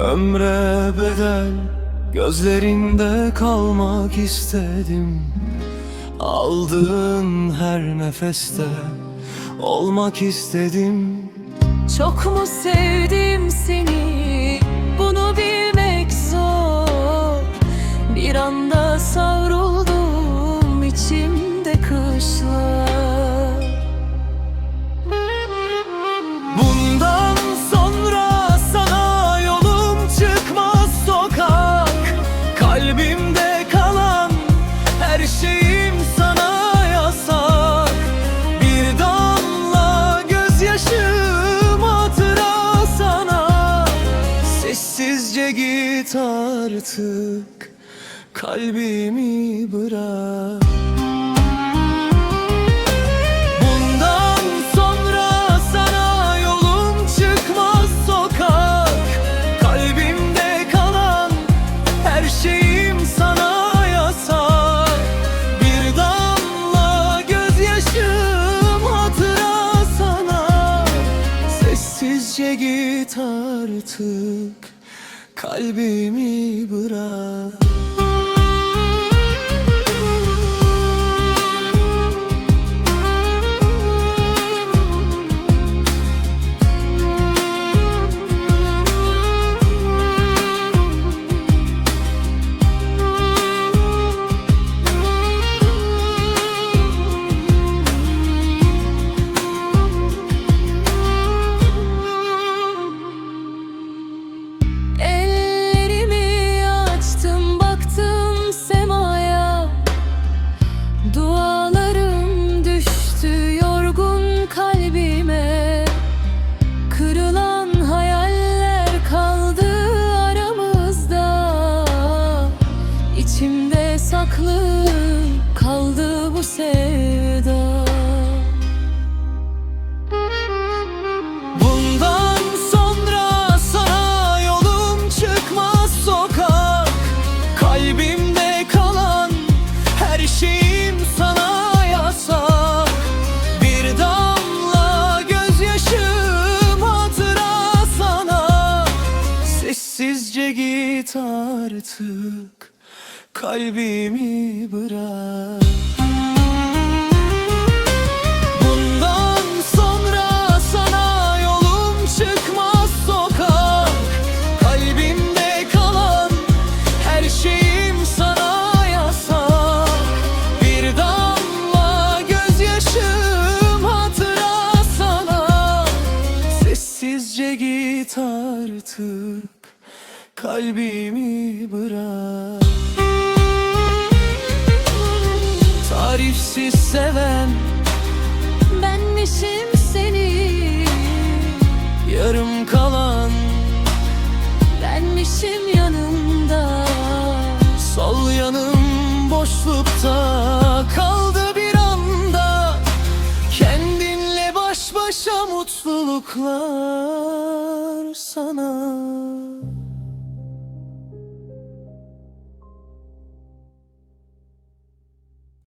Ömre bedel Gözlerinde kalmak istedim. Aldığın her nefeste Olmak istedim. Çok mu sevdim seni Git artık kalbimi bırak. Bundan sonra sana yolum çıkmaz sokak. Kalbimde kalan her şeyim sana yasak. Bir damla gözyaşım hatıra sana. Sessizce git artık kalbimi bırak Dualarım düştü yorgun kalbime. Kırılan hayaller kaldı aramızda. İçimde saklı kaldı bu sevda Sessizce git artık kalbimi bırak. Bundan sonra sana yolum çıkmaz sokak. Kalbimde kalan her şeyim sana yasak. Bir damla gözyaşım hatıra Sessizce git artık kalbimi bırak. Tarifsiz seven Benmişim seni. Yarım kalan Benmişim yanımda. Sol yanım boşlukta. Kaldı bir anda Kendinle baş başa mutluluklar sana